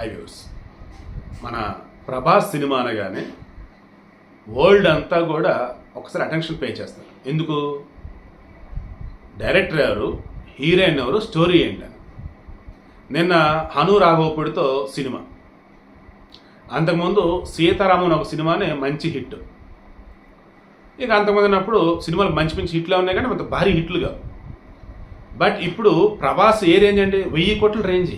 Highways. మన Prabhas cinema అనగానే world అంతా కూడా ఒకసారి అటెన్షన్ పే చేస్తారు. ఎందుకు? డైరెక్టర్ ఎవరు? హీరోయిన్ ఎవరు? స్టోరీ ఏంటి అని. నిన్న హను రాఘవపుడితో సినిమా. అంతకుముందు సీతారామన్ ఒక సినిమానే మంచి హిట్. ఇక అంతకుముందు ఉన్నప్పుడు సినిమాలు మంచి మంచి హిట్లు ఉన్నాయి కానీ అంత భారీ హిట్లు కావు. బట్ ఇప్పుడు ప్రభాస్ ఏ రేంజ్ అండి? వెయ్యి కోట్ల రేంజ్.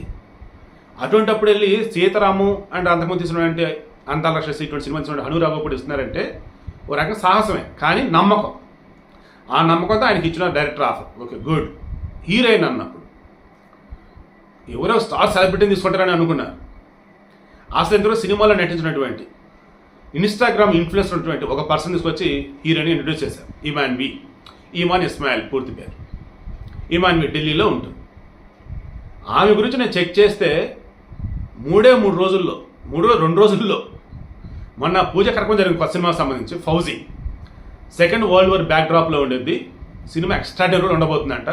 అటువంటిప్పుడు వెళ్ళి సీతారాము అండ్ అంతకుముందు తీసుకున్నాడంటే అంతాలక్ష ఇటువంటి సినిమా తీసుకున్నాడు హనురాబు కూడా ఇస్తున్నారంటే ఓ రకం సాహసమే కానీ నమ్మకం. ఆ నమ్మకంతో ఆయనకి ఇచ్చిన director offer. Okay good. Heroine అన్నప్పుడు. ఎవరో స్టార్ సెలబ్రిటీని తీసుకుంటారని అనుకున్నారు. అసలు ఇందులో సినిమాలో నటించినటువంటి ఇన్స్టాగ్రామ్ ఇన్ఫ్లుయెన్స్ ఉన్నటువంటి ఒక పర్సన్ తీసుకొచ్చి హీరోని ఇంట్రడ్యూస్ చేశారు. ఇమాన్ బి ఈమాన్ ఇస్మాయిల్ పూర్తి పేరు. ఇమాన్ బి ఢిల్లీలో ఉంటుంది. ఆమె గురించి నేను చెక్ చేస్తే మూడే మూడు రోజుల్లో మూడు రోజు రెండు రోజుల్లో మొన్న పూజ కార్యక్రమం జరిగింది ఫస్ట్ సినిమాకి సంబంధించి ఫౌజీ. సెకండ్ వరల్డ్ వార్ బ్యాక్ డ్రాప్లో ఉండేది సినిమా ఎక్స్ట్రాడనరీ ఉండబోతుందంట.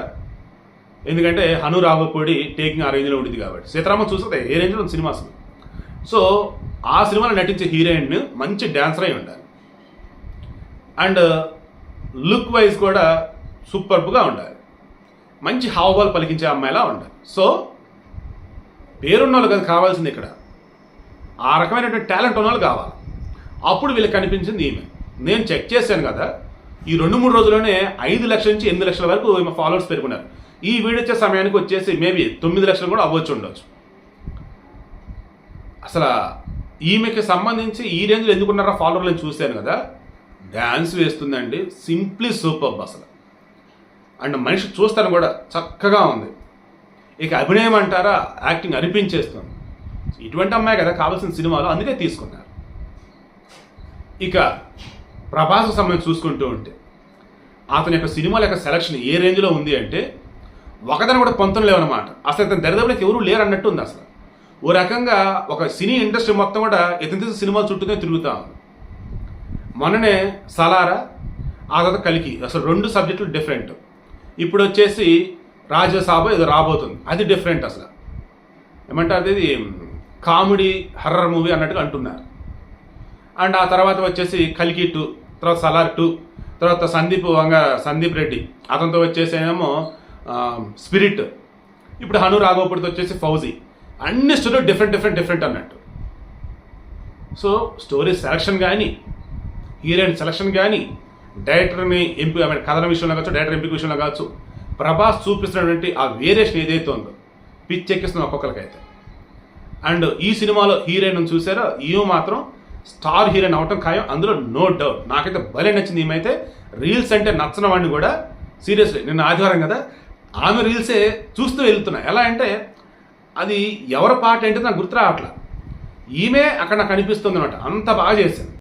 ఎందుకంటే హను రాఘవపూడి టేకింగ్ ఆ రేంజ్లో ఉండేది కాబట్టి. సీతారామ చూస్తే ఏ రేంజ్లో ఉంది సినిమా అసలు? సో ఆ సినిమాలో నటించే హీరోయిన్ మంచి డాన్సర్ అయి ఉండాలి. అండ్ లుక్ వైజ్ కూడా సూపర్బ్గా ఉండాలి. మంచి హావభావాలు పలికించే అమ్మాయిలా ఉండాలి. సో పేరున్న వాళ్ళు కదా కావాల్సింది ఇక్కడ. ఆ రకమైనటువంటి టాలెంట్ ఉన్న వాళ్ళు కావాలి. అప్పుడు వీళ్ళకి కనిపించింది ఈమె. నేను చెక్ చేశాను కదా ఈ రెండు మూడు రోజుల్లోనే ఐదు లక్షల నుంచి ఎనిమిది లక్షల వరకు ఈమె ఫాలోవర్స్ పెరుగున్నారు. ఈ వీడియో వచ్చే సమయానికి వచ్చేసి మేబీ తొమ్మిది లక్షలు కూడా అవ్వచ్చు ఉండొచ్చు. అసలు ఈమెకి సంబంధించి ఈ రేంజ్లో ఎందుకున్నారా ఫాలోవర్లను నేను చూశాను కదా డ్యాన్స్ వేస్తుందండి సింప్లీ సూపర్ అసలు. అండ్ మనిషి చూస్తాను కూడా చక్కగా ఉంది. ఇక అభినయం అంటారా? యాక్టింగ్ అనిపించేస్తుంది ఇటువంటి అమ్మాయి కదా కావాల్సిన సినిమాలు అందుకే తీసుకున్నారు. ఇక ప్రభాస్ సమయం చూసుకుంటూ ఉంటే అతని యొక్క సినిమాల యొక్క సెలక్షన్ ఏ రేంజ్లో ఉంది అంటే ఒకతను కూడా పొంతం లేవన్నమాట. అసలు ఇతను దరిదాపులకు ఎవరు లేరు అన్నట్టు ఉంది అసలు. ఓ రకంగా ఒక సినీ ఇండస్ట్రీ మొత్తం కూడా ఇతని తీసిన సినిమాల చుట్టూనే తిరుగుతా ఉంది. మొన్ననే సలారా ఆ తర్వాత కలికి అసలు రెండు సబ్జెక్టులు డిఫరెంట్ ఇప్పుడు వచ్చేసి రాజ్యసభ ఏదో రాబోతుంది. అది డిఫరెంట్ అసలు. ఏమంటారు ఇది? కామెడీ హర్రర్ మూవీ అన్నట్టుగా అంటున్నారు. అండ్ ఆ తర్వాత వచ్చేసి కలికి టూ తర్వాత సలార్ టూ తర్వాత సందీప్ వంగ సందీప్ రెడ్డి. అతనితో వచ్చేసి ఏమో స్పిరిట్. ఇప్పుడు హను రాఘవపుడితో వచ్చేసి ఫౌజీ. అన్ని స్టోరీలు డిఫరెంట్ డిఫరెంట్ డిఫరెంట్ అన్నట్టు. సో స్టోరీ సెలక్షన్ కానీ హీరోయిన్ సెలక్షన్ కానీ డైరెక్టర్ని ఎంపీ ఐ మీన్ విషయంలో కావచ్చు డైరెక్టర్ ఎంపిక విషయంలో కావచ్చు ప్రభాస్ చూపిస్తున్నటువంటి ఆ వేరియేషన్ ఏదైతే ఉందో పిచ్చెక్కిస్తుంది ఒక్కొక్కరికైతే. అండ్ ఈ సినిమాలో హీరోయిన్ చూసారో ఈమె మాత్రం స్టార్ హీరోయిన్ అవటం ఖాయం. అందులో నో డౌట్. నాకైతే భలే నచ్చింది ఈమె రీల్స్ అంటే నచ్చిన వాడిని కూడా సీరియస్లీ నిన్న ఆదివారం కదా ఆమె రీల్సే చూస్తూ వెళ్తున్నా. ఎలా అంటే అది ఎవరి పాట ఏంటో నాకు గుర్తు రావట్లా. ఈమె అక్కడ నాకు అనిపిస్తుంది అనమాట అంత బాగా చేసింది.